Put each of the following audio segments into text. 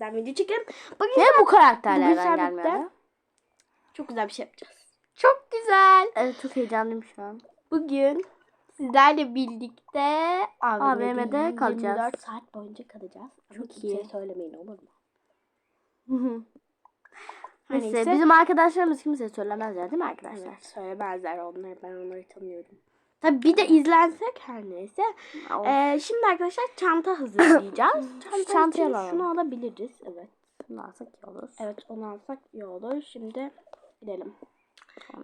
arkadan video çekelim. Bugün Ve bu karakterlerden gelmiyor. çok güzel bir şey yapacağız. Çok güzel. Evet çok heyecanlıyım şu an. Bugün sizlerle birlikte AVM'de 24 kalacağız. saat boyunca kalacağız. Ama Çok kimseye iyi. söylemeyin olur mu? Neyse, neyse. bizim arkadaşlarımız kimseye söylemezler değil mi arkadaşlar? Evet, söylemezler onları ben onları tanıyorum. Tabii bir de izlensek her neyse. Ee, şimdi arkadaşlar çanta hazırlayacağız. çanta çantayı için alalım. şunu alabiliriz. Evet. Bunu alsak iyi olur. Evet onu alsak iyi olur. Şimdi gidelim.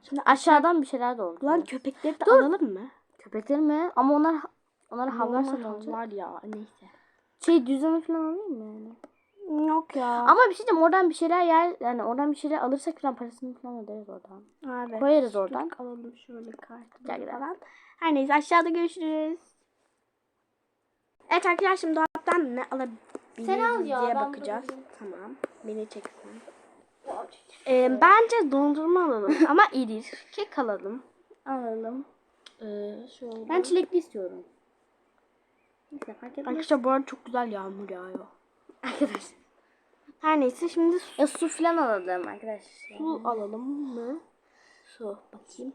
Şimdi aşağıdan bir şeyler de olur. Ulan köpekleri de Dur. alalım mı? Köpekler mi? Ama onlar onlar havlarsa ne olacak? ya neyse. Şey düzeni falan alayım mı yani? Yok ya. Ama bir şey diyeyim oradan bir şeyler yer yani oradan bir şeyler alırsak falan parasını falan öderiz oradan. evet. Koyarız oradan. Alalım şöyle kartı Gel falan. Her neyse aşağıda görüşürüz. Evet arkadaşlar şimdi dolaptan ne alabiliriz Sen al ya, diye ben bakacağız. Tamam. Beni çeksin. Ee, bence dondurma alalım ama iri. Kek alalım. Alalım. Ee, şöyle. Ben çilekli istiyorum. Neyse fark etmez. Arkadaşlar bu arada çok güzel yağmur yağıyor. Arkadaşlar. Her neyse şimdi su, Ya su falan alalım arkadaşlar. su alalım mı? Su bakayım.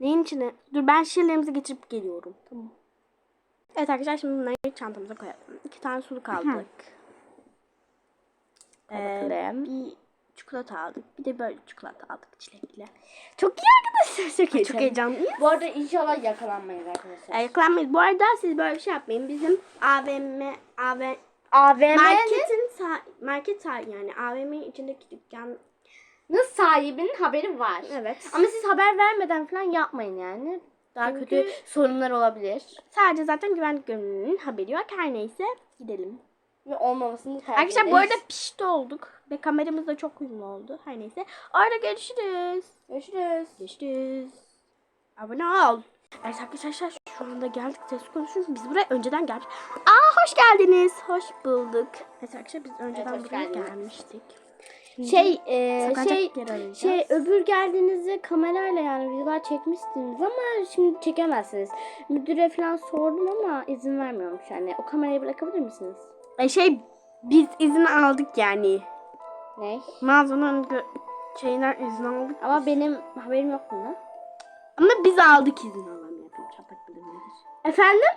Neyin içine? Dur ben şişelerimizi getirip geliyorum. Tamam. Evet arkadaşlar şimdi bunları çantamıza koyalım. İki tane suluk aldık. Ee, bir çikolata aldık. Bir de böyle çikolata aldık çilekli. Çok iyi arkadaşlar. Çok iyi. Çok heyecanlıyız. Bu arada inşallah yakalanmayız arkadaşlar. Ee, Yakalanmayız. Bu arada siz böyle bir şey yapmayın. Bizim AVM, AVM AVM'nin marketin sa- market sahibi yani AVM içindeki dükkan. sahibinin haberi var. Evet. Ama siz haber vermeden falan yapmayın yani. Daha Çünkü- kötü sorunlar olabilir. Sadece zaten güvenlik görevlinin haberi yok. Her neyse gidelim. Ve olmamasını tercih Arkadaşlar bu ederiz. arada pişti olduk. Ve kameramız da çok uyumlu oldu. Her neyse. Orada görüşürüz. Görüşürüz. Görüşürüz. Abone ol. Arkadaşlar şu anda geldik. Ses konuşuyoruz. Biz buraya önceden geldik. Aa hoş geldiniz. Hoş bulduk. Evet arkadaşlar biz önceden hoş buraya geldiniz. gelmiştik. Şey, e, şey, şey öbür geldiğinizde kamerayla yani videolar çekmiştiniz ama şimdi çekemezsiniz. Müdüre falan sordum ama izin vermiyormuş yani. O kamerayı bırakabilir misiniz? E, şey biz izin aldık yani. Ne? Mağazanın şeyinden izin aldık. Ama benim haberim yok bundan. Ama biz aldık izin alalım Efendim?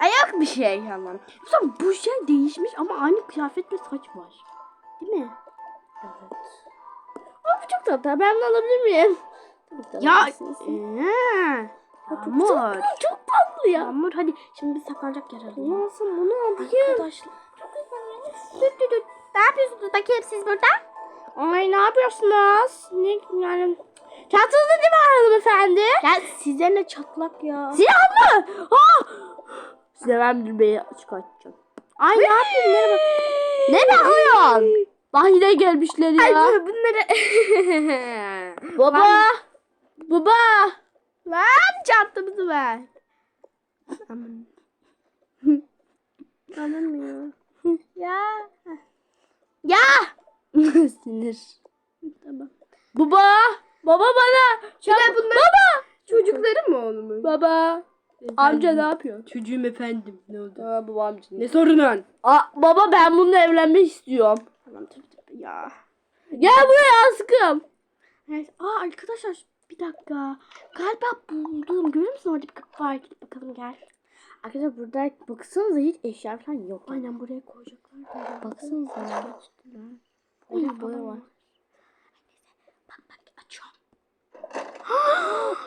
Ay yok bir şey Allah'ım. Mesela bu şey değişmiş ama aynı kıyafet ve saç var. Değil mi? Evet. Aa, bu çok tatlı. Ben bunu alabilir miyim? Ya çok Yağmur. tatlı, çok tatlı ya. Yağmur hadi şimdi biz saklanacak yer arayalım. Nasıl bunu alayım? Arkadaşlar. Ne yapıyorsunuz bakayım siz burada? Ay ne yapıyorsunuz? Ne yani? Çantanızda ne var hanımefendi? Ya size ne çatlak ya. Silah mı? Ha! Size ben müdürbeyi çıkartacağım. Ay ne yapıyorsun? Merhaba. Ne bakıyorsun? Bak yine gelmişler ya. Ay bunları. Baba. Baba. Lan çantamızı ver. Aman. Alınmıyor. ya. Ya. Sinir. Tamam. Baba. Baba bana. Çabuk. Baba. Çocukları mı oğlumun? Baba. Amca ne yapıyor? Çocuğum efendim. Ne oldu? Aa, baba amca. Ne sorunun? Aa, baba ben bununla evlenmek istiyorum. Tamam tabii tabii ya. Gel buraya askım. Evet. Aa arkadaşlar bir dakika. Galiba buldum. Görüyor musun orada bir kapı var. Gidip bakalım gel. Arkadaşlar burada baksanıza hiç eşya falan yok. Aynen buraya koyacaklar. Böyle. Baksanıza. Falan var. Bak bak açıyorum.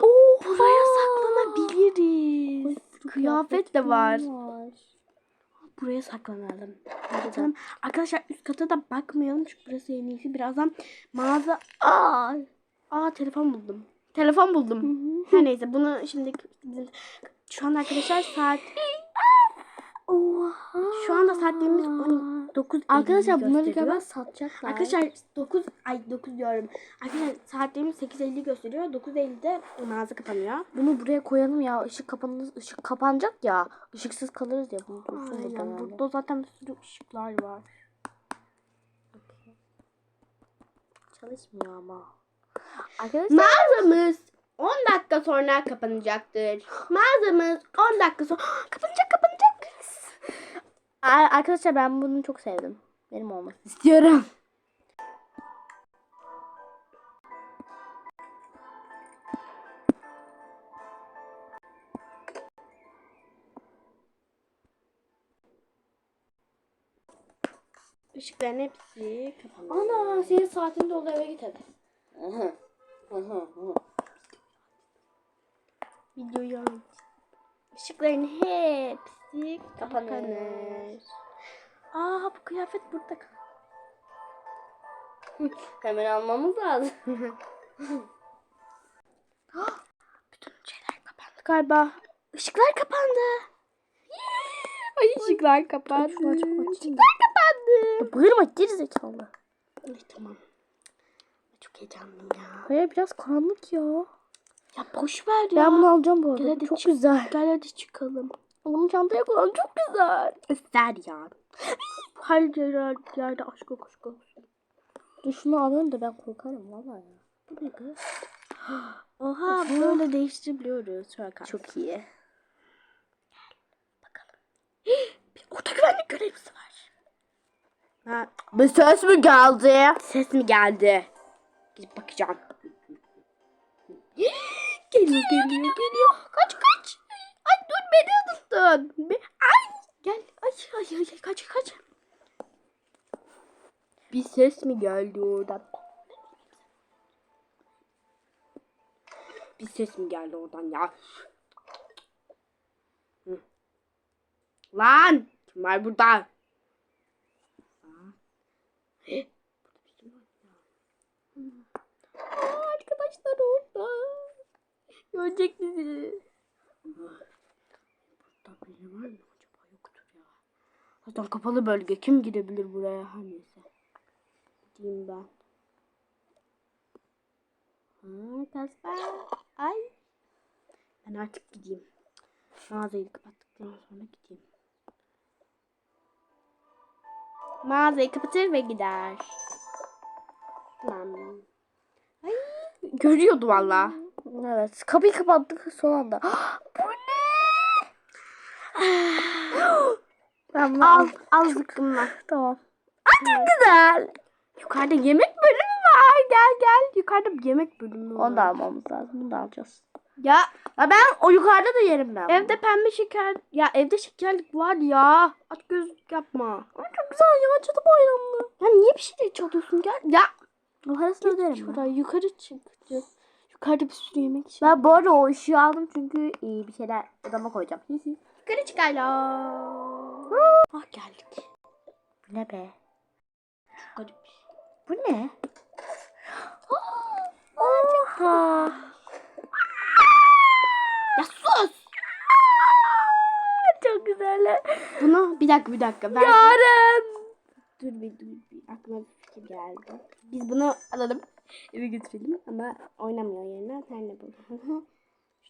Oo, buraya saklanabiliriz. Kıyafet de var. Buraya saklanalım. Tamam. Arkadaşlar üst kata da bakmayalım çünkü burası en iyisi. Birazdan mağaza... Aa, aa telefon buldum. Telefon buldum. Her neyse bunu şimdi. Şu an arkadaşlar saat... Oha. Şu anda saatlerimiz 9 Arkadaşlar bunları galiba satacaklar. Arkadaşlar 9 ay 9 diyorum. Arkadaşlar saatlerimiz 8.50 gösteriyor. 9.50'de mağaza kapanıyor. bunu buraya koyalım ya. Işık kapanır, ışık kapanacak ya. Işıksız kalırız ya. Bunu Aynen. Burada zaten bir sürü ışıklar var. Çalışmıyor ama. Arkadaşlar Mağazamız 10 dakika sonra kapanacaktır. Mağazamız 10 dakika sonra kapanacak kapanacak. Ar- arkadaşlar ben bunu çok sevdim. Benim olmasını istiyorum. Işıkların hepsi kapalı. Ana senin saatin doldu eve git hadi. Videoyu al. Işıkların hepsi Kapanır. kapanır. Aa bu kıyafet burada kal. Hemen almamız lazım. Bütün şeyler kapandı galiba. Işıklar kapandı. Ay ışıklar kapandı. Açma, açma, açma. Işıklar kapandı. Bağırma gerizekalı. Ay tamam. Çok heyecanlıyım ya. Hayır biraz karanlık ya. Ya boş ver ya. Ben bunu alacağım bu Gel arada. hadi Çok çık. güzel. Gel hadi çıkalım. Onu çantaya koyalım çok güzel. Öster ya. Her yer, yerde aşk kokusu olsun. Dur şunu alalım da ben korkarım valla ya. Bu ne be? Oha böyle değiştirebiliyoruz. Şöyle kalk. Çok iyi. Bir oda güvenlik görevlisi var. Ha, Bir ses mi geldi? ses mi geldi? Gidip bakacağım. geliyor geliyor geliyor. Kaç kaç. Be ay gel. Ay ay ay kaç kaç. Bir ses mi geldi oradan? Bir ses mi geldi oradan ya? Hı. Lan! Kim var burada? Arkadaşlar orada. Görecek bizi. Burada biri var mı acaba? Yoktur ya. Zaten kapalı bölge. Kim girebilir buraya? Ha neyse. Gideyim ben. Ha, Kasper. Ay. Ben artık gideyim. Mağazayı kapattıktan sonra gideyim. Mağazayı kapatır ve gider. Tamam. Ay, görüyordu valla. Evet. Kapıyı kapattık son anda. Bu? Bunu Al, al zıkkımla. Tamam. Ay çok güzel. Yukarıda yemek bölümü var. Gel gel. Yukarıda bir yemek bölümü var. Onu da almamız lazım. Bunu da alacağız. Ya Ya ben o yukarıda da yerim ben. evde pembe şeker. Ya evde şekerlik var ya. Aç gözlük yapma. Ay, çok güzel ya. Cadı bayramlı. Ya niye bir şey çalıyorsun gel. Ya parasını öderim ben. şuraya yukarı çıkacağız. Yukarıda bir sürü yemek şey. Ben bu arada o ışığı aldım çünkü iyi bir şeyler odama koyacağım. Yukarı çıkarlar. ah geldik. Bu ne be? Garip. Bu ne? Oha. Ya sus. Çok güzel. Bunu bir dakika bir dakika. Ben Yarın. dur bir dur bir aklıma bir fikir geldi. Biz bunu alalım eve götürelim ama oynamıyor yerine senle bulalım.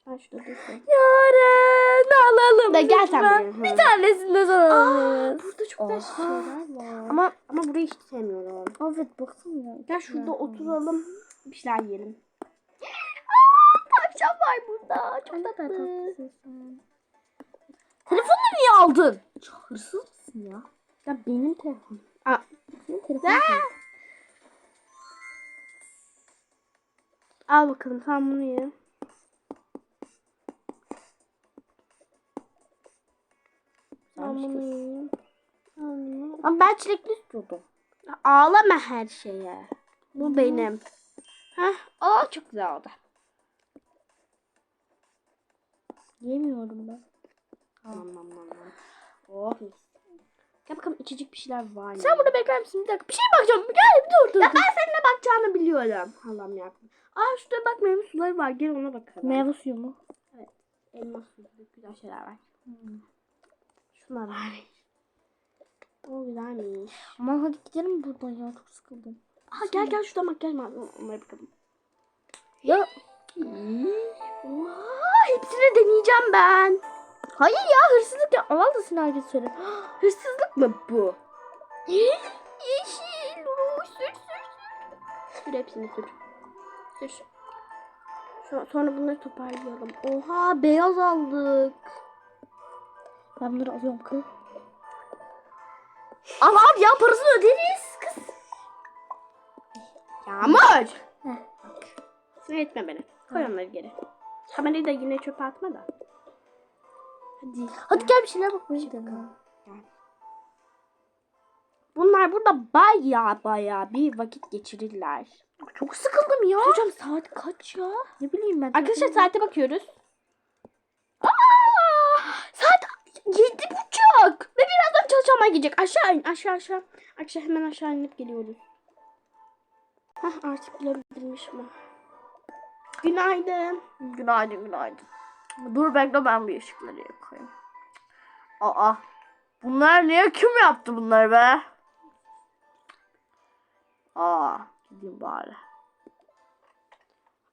Şurada dursun. Yarın alalım. Da gel sen benim. Bir tanesini de sana alırız. Burada çok Oha. şeyler var. Ama Ama burayı hiç sevmiyorum. evet baksana. Gel şurada oturalım. Bir şeyler yiyelim. Tavşan var burada. Çok tatlı. Telefonu niye aldın? Hırsız mısın ya? Ya benim telefonum. Aa, Senin telefonun. al bakalım sen bunu ye. Ben bunu yiyeyim. Al bunu. Ama ben çilekli istiyordum. Ağlama her şeye. Bu benim. Heh, aa çok güzel oldu. Yemiyorum ben. Nam nam nam. Oh mis. Gel bakalım içecek bir şeyler var mı? Sen burada bekler misin? Bir dakika. Bir şey bakacağım. Gel bir dur dur. Ya ben seninle bakacağını biliyorum. Allah'ım ya. Aa şurada bak meyve suları var. Gel ona bakalım. Meyve suyu mu? Elma suyu güzel şeyler var. Şunlar var. O güzelmiş. Aman hadi gidelim buradan ya. Çok sıkıldım. Aa gel gel şurada bak gel. Onlara bakalım. Ya Oha, hepsini deneyeceğim ben. hayır ya hırsızlık ya. Al da sen herkes söyle. Hırsızlık mı bu? Yeşil. Ruj, Sür sür sür. Sür hepsini sür. Sür. Sonra bunları toparlayalım. Oha beyaz aldık. Ben bunları alıyorum kız. Al al ya parasını öderiz kız. Yağmur. Sinir etme beni. Koy onları geri. Kamerayı da yine çöpe atma da. Hadi. Hadi gel bir şeyler bakmaya gidelim. Bunlar burada baya baya bir vakit geçirirler. Çok sıkıldım ya. Hocam saat kaç ya? Ne bileyim ben. Arkadaşlar saate bakıyoruz. Aa, saat yedi buçuk. Ve çalışmaya gidecek. Aşağı in aşağı aşağı. Aşağı hemen aşağı inip geliyoruz. Hah artık bulabilmiş mi? Günaydın. Günaydın günaydın. Dur bekle ben bir ışıkları yakayım. Aa. Bunlar niye kim yaptı bunları be? Aa. Gideyim bari.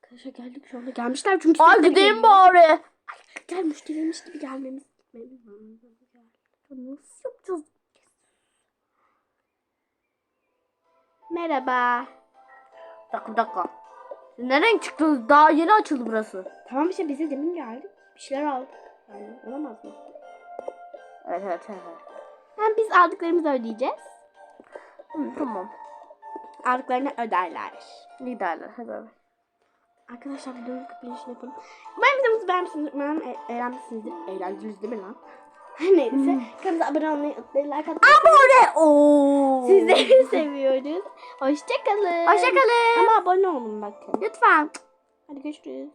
Arkadaşlar geldik şu anda. Gelmişler çünkü Ay gideyim geliyor. bari. Gel müşteriymiş gibi gelmemiz. gitmemiz lazım. Nasıl yapacağız? Merhaba. Dakika dakika. Siz nereden çıktınız? Daha yeni açıldı burası. Tamam işte bize demin geldik. Bir şeyler aldık. Yani olamaz mı? Evet evet evet. Hem biz aldıklarımızı ödeyeceğiz. Hı, tamam. Aldıklarını öderler. Liderler hadi. Arkadaşlar videonun kapanışını yapalım. Umarım videomuzu beğenmişsinizdir. Umarım e- eğlenmişsinizdir. Eğlendiniz değil mi lan? Neyse. Kanalımıza abone olmayı unutmayın. Like atmayı. Abone ol. Sizleri seviyoruz. Hoşçakalın. Hoşçakalın. Ama abone olun bakın. Lütfen. Hadi görüşürüz.